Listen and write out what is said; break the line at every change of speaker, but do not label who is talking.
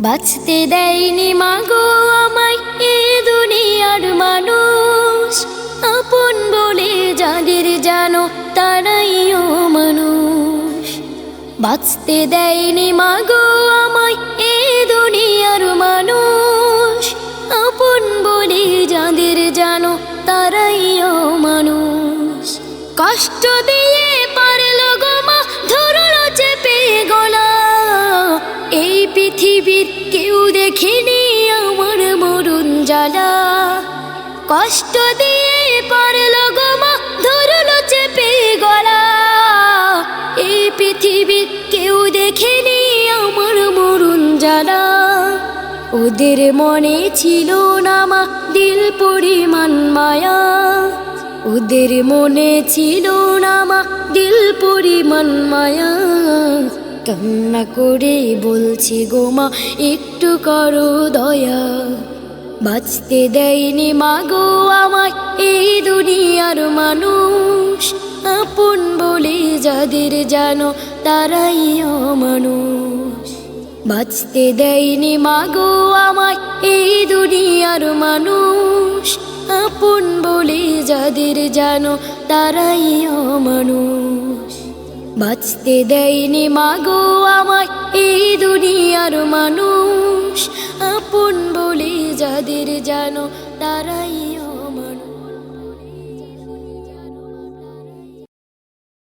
বাঁচতে দেয়নি মাগো আমায় এ দুনিয়ার মানুষ। আপন বলে যাদের জানো তারাইও মানুষ। বাঁচতে দেয়নি মাগো আমায় এ দুনিয়ার মানুষ। আপন বলে যাদের জানো তারাইও মানুষ। কষ্ট পৃথিবীর কেউ দেখেনি আমার মরুন জ্বালা। কষ্ট দিয়ে পারল গো মা, ধরলো চেপে গলা। এই পৃথিবীর কেউ দেখেনি আমার মরুন জ্বালা। ওদের মনে ছিল না মা, দিল পরিমাণ মায়া। ওদের মনে ছিল না মা, দিল পরিমাণ মায়া। কান্না করে বলছি গোমা একটু করো দয়া। বাঁচতে দেয়নি মা গো আমায় এই দুনিয়ার মানুষ। আপন বলে যাদের জানো তারাই মানুষ বাঁচতে দেয়নি মা গো আমায় এই দুনিয়ার মানুষ। আপন বলে যাদের জানো তারাই মানুষ বাঁচতে দেয়নি মা গো আমায় এই দুনিয়ার মানুষ আপন বলে যাদের জানো তারাই